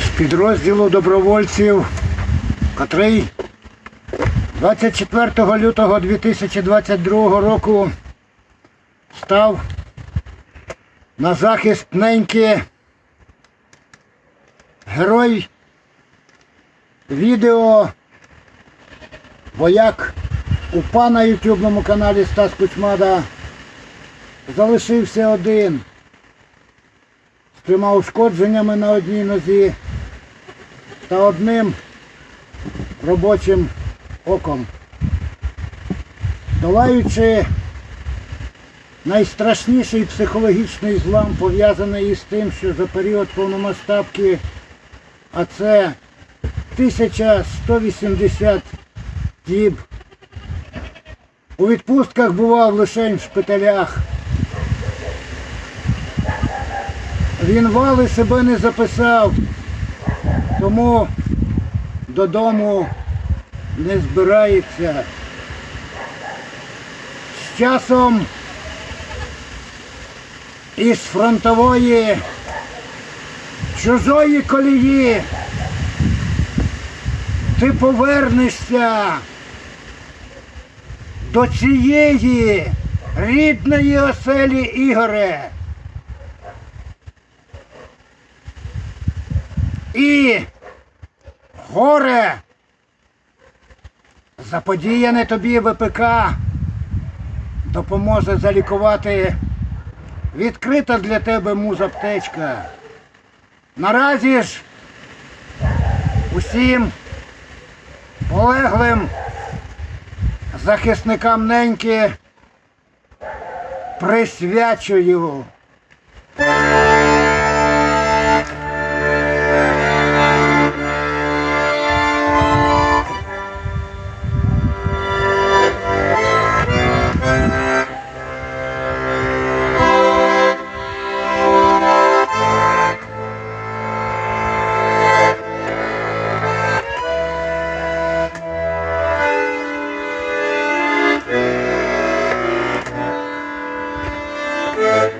з підрозділу добровольців, котрий 24 лютого 2022 року став на захист неньки герой відео вояк УПА на ютубному каналі Стас Кучмада. Залишився один з трьома ушкодженнями на одній нозі та одним робочим оком. Долаючи найстрашніший психологічний злам, пов'язаний із тим, що за період повномасштабки, а це 1180 діб. У відпустках бував лише в шпиталях. Він вали себе не записав, тому додому не збирається. З часом із фронтової чужої колії ти повернешся до цієї рідної оселі Ігоре. І горе заподіяне тобі ВПК допоможе залікувати відкрита для тебе музаптечка. Наразі ж усім полеглим захисникам неньки присвячую. Yeah.